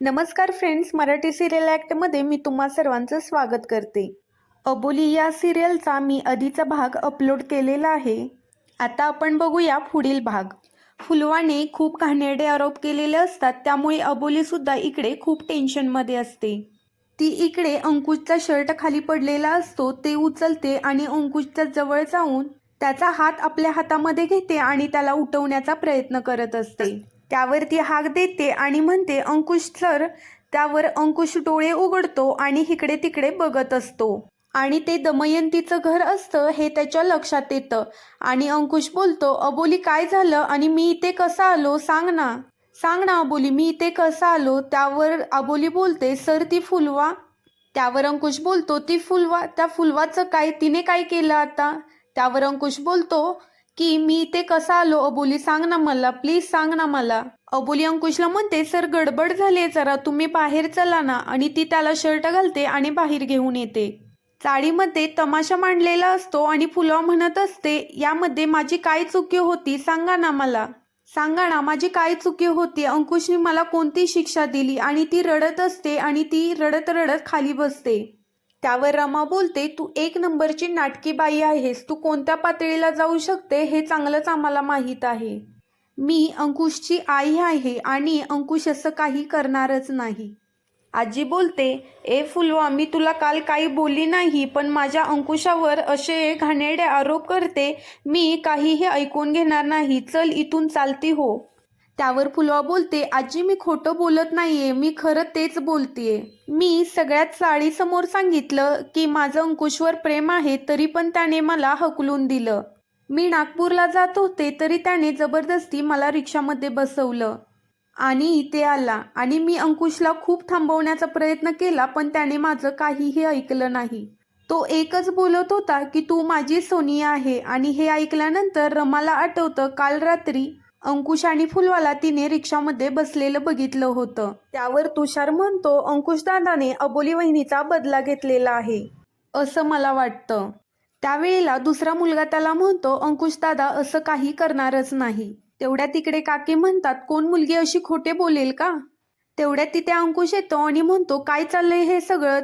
नमस्कार friends Marathi serial ॲक्टमध्ये मी तुम्हा सर्वांचं स्वागत करते. अबोली या सिरियलचा मी आधीचा भाग अपलोड केलेला आहे. आता आपण बघूया पुढील भाग. फुलवाने खूप घाणेरडे आरोप केलेले असतात त्यामुळे अबोलीसुद्धा इकडे खूप टेन्शनमध्ये असते. ती इकडे अंकुशचा शर्ट खाली पडलेला असतो ते उचलते आणि अंकुशच्या जवळ जाऊन त्याचा हात आपल्या हातामध्ये घेते आणि त्याला उठवण्याचा प्रयत्न करत असते. त्यावर ती हाक देते आणि म्हणते अंकुश सर त्यावर अंकुश डोळे उघडतो आणि इकडे तिकडे बघत असतो. आणि ते दमयंतीचं घर असतं हे त्याच्या लक्षात येतं. आणि अंकुश बोलतो अबोली काय झालं? आणि मी इथे कसा आलो? सांग ना. सांग ना अबोली मी इथे कसा आलो? त्यावर अबोली बोलते सर ती फुलवा. त्यावर अंकुश बोलतो ती फुलवा त्या फुलवाचं काय? तिने काय केलं आता? त्यावर अंकुश बोलतो की मी इथे कसा आलो? अबोली सांग ना मला. प्लीज सांग ना मला. अबोली अंकुशला म्हणते सर गडबड झाली जरा. तुम्ही बाहेर चला ना. आणि ती त्याला शर्ट घालते आणि बाहेर घेऊन येते. चाळीमध्ये तमाशा मांडलेला असतो आणि फुलवा म्हणत असते यामध्ये माझी काय चुकी होती? सांगा ना मला. सांगा ना माझी काय चुकी होती? अंकुशने मला कोणती शिक्षा दिली? आणि ती रडत असते आणि ती रडत रडत खाली बसते. त्यावर रमा बोलते तू एक नंबरची नाटकी बाई आहेस तू कोणत्या पातळीला जाऊ शकते हे चांगलंच आम्हाला माहीत आहे. मी अंकुशची आई आहे आणि अंकुश असं काही करणारच नाही. आजी बोलते ए फुलवा मी तुला काल काही बोलली नाही पण माझ्या अंकुशावर असे घाणेडे आरोप करते मी काहीही ऐकून घेणार नाही. चल इथून चालती हो. त्यावर फुलवा बोलते आजी मी खोटं बोलत नाहीये मी खरं तेच बोलतेय. मी सगळ्यात चाळीसमोर सांगितलं की माझं अंकुशवर प्रेम आहे तरी पण त्याने मला हकलून दिलं. मी नागपूरला जात होते तरी त्याने जबरदस्ती मला रिक्षामध्ये बसवलं. आणि इथे आला. आणि मी अंकुशला खूप थांबवण्याचा प्रयत्न केला पण त्याने माझं काहीही ऐकलं नाही. तो एकच बोलत होता की तू माझी सोनिया आहे. आणि हे ऐकल्यानंतर रमाला आठवतं काल रात्री अंकुश आणि फुलवाला तिने रिक्षामध्ये बसलेलं बघितलं होतं. त्यावर तुषार म्हणतो अंकुश दादाने अबोली वहिनीचा बदला घेतलेला आहे. असं मला वाटतं. त्यावेळेला दुसरा मुलगा त्याला म्हणतो अंकुश दादा असं काही करणारच नाही. तेवढ्या तिकडे काकी म्हणतात कोण मुलगी अशी खोटे बोलेल का? तेवढ्यात तिथे अंकुश येतो आणि म्हणतो काय चाललंय हे सगळं?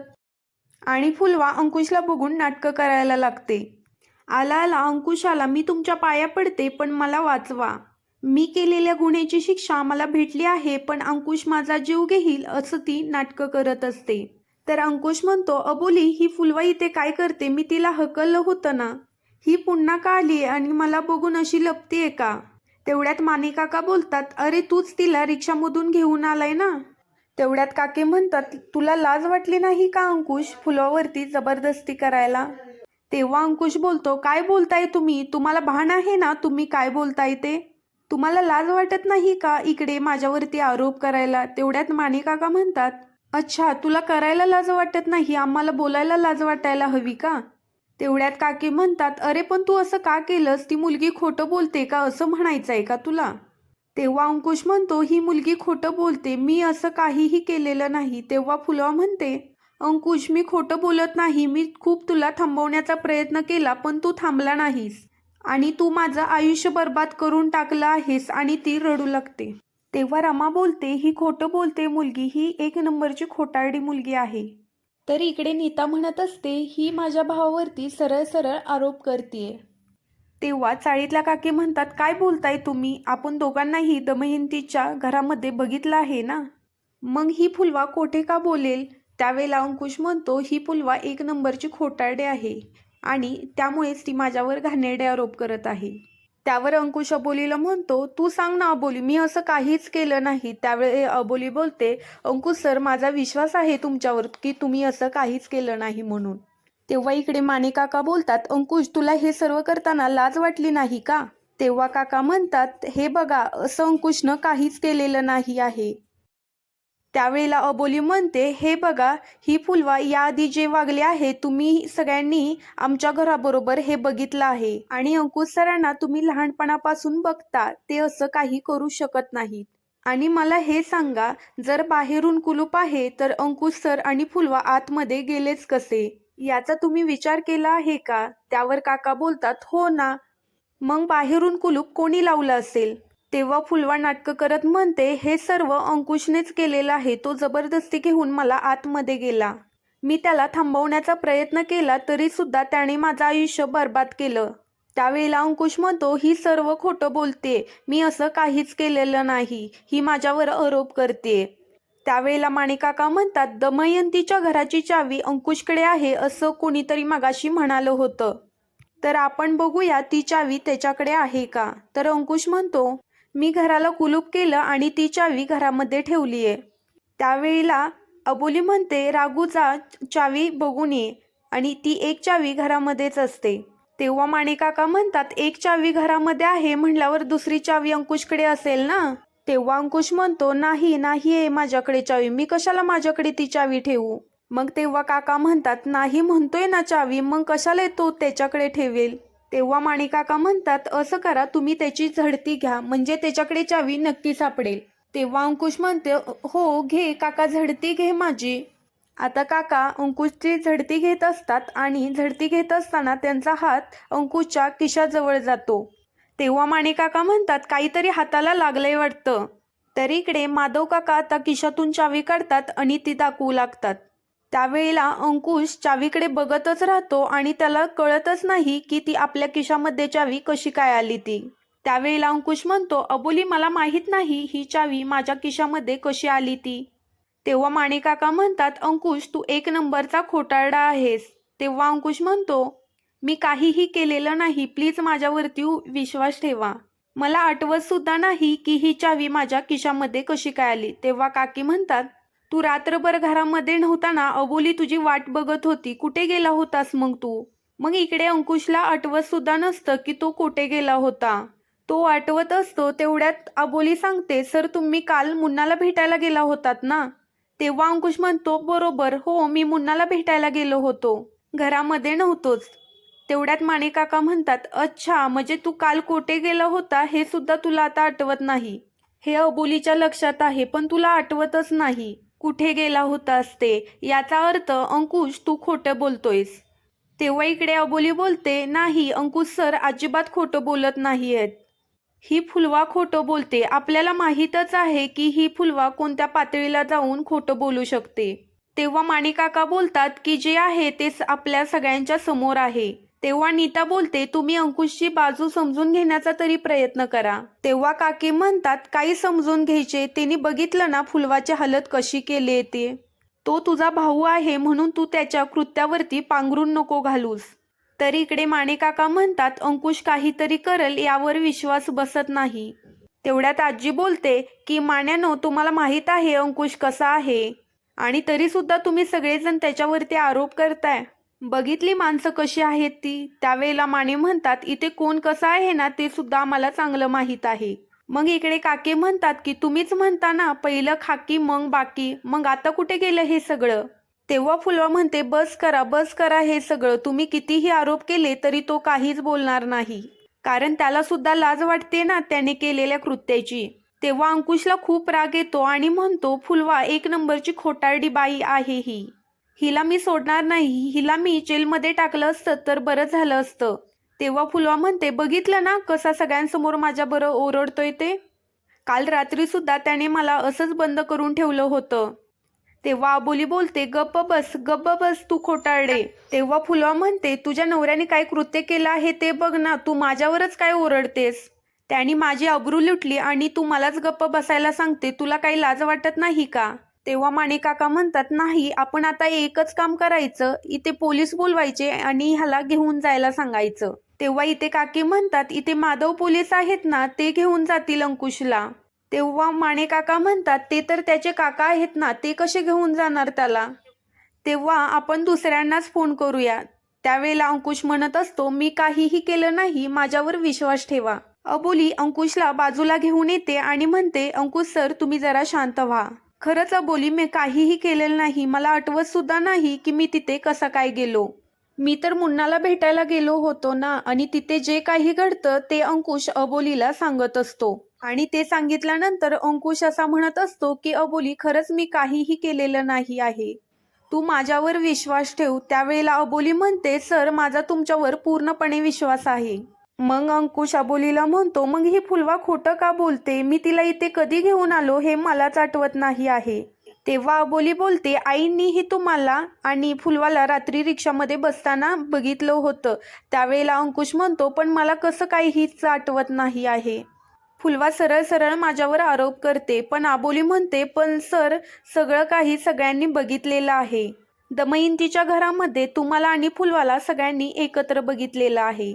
आणि फुलवा अंकुशला बघून नाटकं करायला लागते. आला आला अंकुश आला मी तुमच्या पाया पडते पण मला वाचवा. मी केलेल्या गुन्ह्याची शिक्षा मला भेटली आहे पण अंकुश माझा जीव घेईल असं ती नाटकं करत असते. तर अंकुश म्हणतो अबोली ही फुलवा इथे काय करते? मी तिला हकललं होतं ना? ही पुन्हा का आली आणि मला बघून अशी लपतीये का? तेवढ्यात माने काका बोलतात अरे तूच तिला रिक्षामधून घेऊन आलाय ना? तेवढ्यात काके म्हणतात तुला लाज वाटली नाही का अंकुश फुलावरती जबरदस्ती करायला? तेव्हा अंकुश बोलतो काय बोलताय तुम्ही? तुम्हाला भान आहे ना? तुम्ही काय बोलताय ते? तुम्हाला लाज वाटत नाही का इकडे माझ्यावरती आरोप करायला? तेवढ्यात माने काका म्हणतात अच्छा तुला करायला लाज वाटत नाही? आम्हाला बोलायला लाज वाटायला हवी का? तेवढ्यात काकी म्हणतात अरे पण तू असं का केलंस? ती मुलगी खोटं बोलते का? असं म्हणायचं आहे का तुला? तेव्हा अंकुश म्हणतो ही मुलगी खोटं बोलते. मी असं काहीही केलेलं नाही. तेव्हा फुलवा म्हणते अंकुश मी खोटं बोलत नाही. मी खूप तुला थांबवण्याचा प्रयत्न केला पण तू थांबला नाहीस. आणि तू माझं आयुष्य बर्बाद करून टाकलं आहेस आणि ती रडू लागते. तेव्हा रमा बोलते ही खोटं बोलते मुलगी ही एक नंबरची खोटारडी मुलगी आहे. तर इकडे नीता म्हणत असते ही माझ्या भावावरती सरळ सरळ आरोप करतीये. तेव्हा चाळीतल्या काकी म्हणतात काय बोलताय तुम्ही? आपण दोघांनाही दमयंतीच्या घरामध्ये बघितलं आहे ना? मग ही फुलवा कोठे का बोलेल? त्यावेळेला अंकुश म्हणतो ही फुलवा एक नंबरची खोटारडे आहे. आणि त्यामुळेच ती माझ्यावर घाणेरडे आरोप करत आहे. त्यावर अंकुश अबोलीला म्हणतो तू सांग ना अबोली मी असं काहीच केलं नाही. त्यावेळी अबोली बोलते अंकुश सर माझा विश्वास आहे तुमच्यावर की तुम्ही असं काहीच केलं नाही म्हणून. तेव्हा इकडे माने काका बोलतात अंकुश तुला हे सर्व करताना लाज वाटली नाही का? तेव्हा काका म्हणतात हे बघा असं अंकुशनं काहीच केलेलं नाही आहे. त्यावेळेला अबोली म्हणते हे बघा ही फुलवा याआधी जे वागले आहे तुम्ही सगळ्यांनी आमच्या घराबरोबर हे बघितलं आहे. आणि अंकुश सरांना तुम्ही लहानपणापासून बघता ते असं काही करू शकत नाहीत. आणि मला हे सांगा जर बाहेरून कुलूप आहे तर अंकुश सर आणि फुलवा आतमध्ये गेलेच कसे? याचा तुम्ही विचार केला आहे का? त्यावर काका बोलतात हो ना. मग बाहेरून कुलूप कोणी लावलं असेल? तेव्हा फुलवा नाटकं करत म्हणते हे सर्व अंकुशनेच केलेलं आहे. तो जबरदस्ती घेऊन मला आतमध्ये गेला. मी त्याला थांबवण्याचा प्रयत्न केला तरी सुद्धा त्याने माझं आयुष्य बर्बाद केलं. त्यावेळेला अंकुश म्हणतो ही सर्व खोटं बोलते मी असं काहीच केलेलं नाही. ही माझ्यावर आरोप करते त्यावेळेला माणिकाका म्हणतात दमयंतीच्या घराची चावी अंकुशकडे आहे असं कोणीतरी मगाशी म्हणालं होतं. तर आपण बघूया ती चावी त्याच्याकडे आहे का? तर अंकुश म्हणतो मी घराला कुलूप केलं आणि ती चावी घरामध्ये ठेवली आहे. त्यावेळेला अबोली म्हणते रागूचा चावी बघून ये. आणि ती एक चावी घरामध्येच असते. तेव्हा माणिकाका म्हणतात एक चावी घरामध्ये आहे म्हणल्यावर दुसरी चावी अंकुशकडे असेल ना? तेव्हा अंकुश म्हणतो नाही नाही आहे माझ्याकडे चावी. मी कशाला माझ्याकडे ती चावी ठेवू? मग तेव्हा काका म्हणतात नाही म्हणतोय ना चावी. मग कशाला तो त्याच्याकडे ठेवेल? तेव्हा माणिकाका म्हणतात असं करा तुम्ही त्याची झडती घ्या म्हणजे त्याच्याकडे चावी नक्की सापडेल. तेव्हा अंकुश म्हणते हो घे काका झडती घे माझी. आता काका अंकुशची झडती घेत असतात आणि झडती घेत असताना त्यांचा हात अंकुशच्या खिशाजवळ जातो. तेव्हा माणिकाका म्हणतात काहीतरी हाताला लागलंय वाटतं. तर इकडे माधव काका आता खिशातून चावी काढतात आणि ती दाखवू लागतात. त्यावेळेला अंकुश चावीकडे बघतच राहतो आणि त्याला कळतच नाही की ती आपल्या खिशामध्ये चावी कशी काय आली ती. त्यावेळेला अंकुश म्हणतो अबोली मला माहीत नाही ही चावी माझ्या खिशामध्ये कशी आली ती. तेव्हा माणिकाका म्हणतात अंकुश तू एक नंबरचा खोटारडा आहेस. तेव्हा अंकुश म्हणतो मी काहीही केलेलं नाही प्लीज माझ्यावरती विश्वास ठेवा. मला आठवत सुद्धा नाही की ही चावी माझ्या खिशामध्ये कशी काय आली. तेव्हा काकी म्हणतात तू रात्रभर घरामध्ये नव्हता ना अबोली तुझी वाट बघत होती. कुठे गेला होतास मग तू? मग इकडे अंकुशला आठवत सुद्धा नसतं की तो कुठे गेला होता. तो आठवत असतो तेवढ्यात अबोली सांगते सर तुम्ही काल मुन्नाला भेटायला गेला होतात ना? तेव्हा अंकुश म्हणतो बरोबर हो मी मुन्नाला भेटायला गेलो होतो. घरामध्ये नव्हतोच. तेवढ्यात माणिकाका म्हणतात अच्छा म्हणजे तू काल कोठे गेला होता हे सुद्धा तुला आता आठवत नाही. हे अबोलीच्या लक्षात आहे पण तुला आठवतच नाही. कुठे गेला होतास ते? याचा अर्थ अंकुश तू खोटं बोलतोयस. तेव्हा इकडे अबोली बोलते नाही अंकुश सर अजिबात खोटं बोलत नाही आहेत ही फुलवा खोटं बोलते. आपल्याला माहीतच आहे की ही फुलवा कोणत्या पातळीला जाऊन खोटं बोलू शकते. तेव्हा माणिकाका बोलतात की जे आहे तेच आपल्या सगळ्यांच्या समोर आहे. तेव्हा नीता बोलते तुम्ही अंकुशची बाजू समजून घेण्याचा तरी प्रयत्न करा. तेव्हा काकी म्हणतात काही समजून घ्यायचे. त्यांनी बघितलं ना फुलवाची हालत कशी केली ते. तो तुझा भाऊ आहे म्हणून तू त्याच्या कृत्यावरती पांघरून नको घालूस. तरी इकडे माणेकाका म्हणतात अंकुश काहीतरी करल यावर विश्वास बसत नाही. तेवढ्यात आजी बोलते की मान्यानो तुम्हाला माहीत आहे अंकुश कसा आहे. आणि तरी सुद्धा तुम्ही सगळेजण त्याच्यावरती आरोप करताय. बघितली माणसं कशी आहेत ती? त्यावेळेला माने म्हणतात इथे कोण कसं आहे ना ते सुद्धा आम्हाला चांगलं माहीत आहे. मग इकडे काके म्हणतात की तुम्हीच म्हणता ना पहिलं खाकी मग बाकी. मग आता कुठे गेलं हे सगळं? तेव्हा फुलवा म्हणते बस करा बस करा हे सगळं. तुम्ही कितीही आरोप केले तरी तो काहीच बोलणार नाही. कारण त्याला सुद्धा लाज वाटते ना त्याने केलेल्या कृत्याची. तेव्हा अंकुशला खूप राग येतो आणि म्हणतो फुलवा एक नंबरची खोटारडी बाई आहे ही. हिला मी सोडणार नाही. हिला मी जेलमध्ये टाकलं असतं तर बरं झालं असतं. तेव्हा फुलवा म्हणते बघितलं ना कसा सगळ्यांसमोर माझ्या बरं ओरडतोय ते? काल रात्रीसुद्धा त्याने मला असंच बंद करून ठेवलं होतं. तेव्हा अबोली बोलते गप्प बस गप्प बस तू खोटारडे. तेव्हा फुलवा म्हणते तुझ्या नवऱ्याने काय कृत्य केलं आहे ते बघ ना तू माझ्यावरच काय ओरडतेस? त्याने माझी अब्रू लुटली आणि तू मलाच गप्प बसायला सांगते तुला काही लाज वाटत नाही का? तेव्हा माणिकाका म्हणतात नाही आपण आता एकच काम करायचं. इथे पोलीस बोलवायचे आणि ह्याला घेऊन जायला सांगायचं. तेव्हा इथे काकी म्हणतात इथे माधव पोलीस आहेत ना ते घेऊन जातील अंकुशला. तेव्हा माणे काका म्हणतात ते तर त्याचे काका आहेत ना ते कसे घेऊन जाणार त्याला? तेव्हा आपण दुसऱ्यांनाच फोन करूया. त्यावेळेला अंकुश म्हणत असतो मी काहीही केलं नाही माझ्यावर विश्वास ठेवा. अबोली अंकुशला बाजूला घेऊन येते आणि म्हणते अंकुश सर तुम्ही जरा शांत व्हा. खरंच अबोली मी काहीही केलेलं नाही. मला आठवत सुद्धा नाही की मी तिथे कसा काय गेलो. मी तर मुन्नाला भेटायला गेलो होतो ना आणि तिथे जे काही घडतं ते अंकुश अबोलीला सांगत असतो. आणि ते सांगितल्यानंतर अंकुश असा म्हणत असतो की अबोली खरंच मी काहीही केलेलं नाही आहे. तू माझ्यावर विश्वास ठेव. त्यावेळेला अबोली म्हणते सर माझा तुमच्यावर पूर्णपणे विश्वास आहे. मग अंकुश अबोलीला म्हणतो मग ही फुलवा खोटं का बोलते? मी तिला इथे कधी घेऊन आलो हे मलाच आठवत नाही आहे. तेव्हा अबोली बोलते आईनीही तुम्हाला आणि फुलवाला रात्री रिक्षामध्ये बसताना बघितलं होतं. त्यावेळेला अंकुश म्हणतो पण मला कसं काहीच आठवत नाही आहे. फुलवा सरळ सरळ माझ्यावर आरोप करते. पण आबोली म्हणते पण सर सगळं काही सगळ्यांनी बघितलेलं आहे. दमयंतीच्या घरामध्ये तुम्हाला आणि फुलवाला सगळ्यांनी एकत्र बघितलेलं आहे.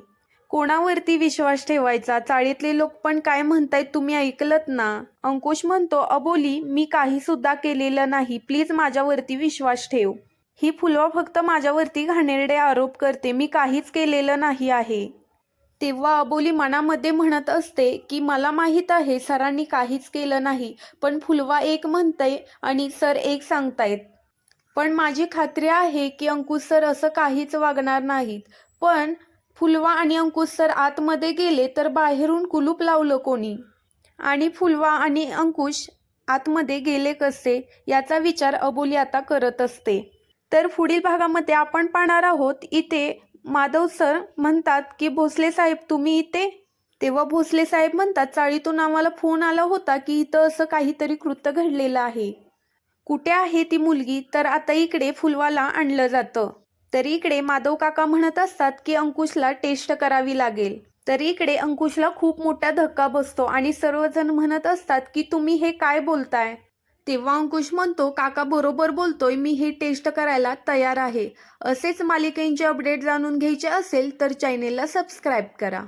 कोणावरती विश्वास ठेवायचा? चाळीतले लोक पण काय म्हणतायत तुम्ही ऐकलत ना? अंकुश म्हणतो अबोली मी काही सुद्धा केलेलं नाही. प्लीज माझ्यावरती विश्वास ठेव. ही फुलवा फक्त माझ्यावरती घाणेरडे आरोप करते. मी काहीच केलेलं नाही आहे. तेव्हा अबोली मनामध्ये म्हणत असते की मला माहीत आहे सरांनी काहीच केलं नाही. पण फुलवा एक म्हणतंय आणि सर एक सांगतायत. पण माझी खात्री आहे की अंकुश सर असं काहीच वागणार नाहीत. पण फुलवा आणि अंकुश सर आतमध्ये गेले तर बाहेरून कुलूप लावलं कोणी? आणि फुलवा आणि अंकुश आतमध्ये गेले कसे? याचा विचार अबोली आता करत असते. तर पुढील भागामध्ये आपण पाहणार आहोत इथे माधव सर म्हणतात की भोसले साहेब तुम्ही इथे? तेव्हा भोसले साहेब म्हणतात चाळीतून आम्हाला फोन आला होता की इथं असं काहीतरी कृत्य घडलेलं आहे. कुठे आहे ती मुलगी? तर आता इकडे फुलवाला आणलं जातं. तर इकडे माधव काका म्हणत असतात की अंकुशला टेस्ट करावी लागेल. तर इकडे अंकुशला खूप मोठा धक्का बसतो आणि सर्वजण म्हणत असतात की तुम्ही हे काय बोलताय? तेव्हा अंकुश म्हणतो काका बरोबर बोलतोय मी हे टेस्ट करायला तयार आहे. असेच मालिकेंचे अपडेट जाणून घ्यायचे असेल तर चॅनेलला सबस्क्राईब करा.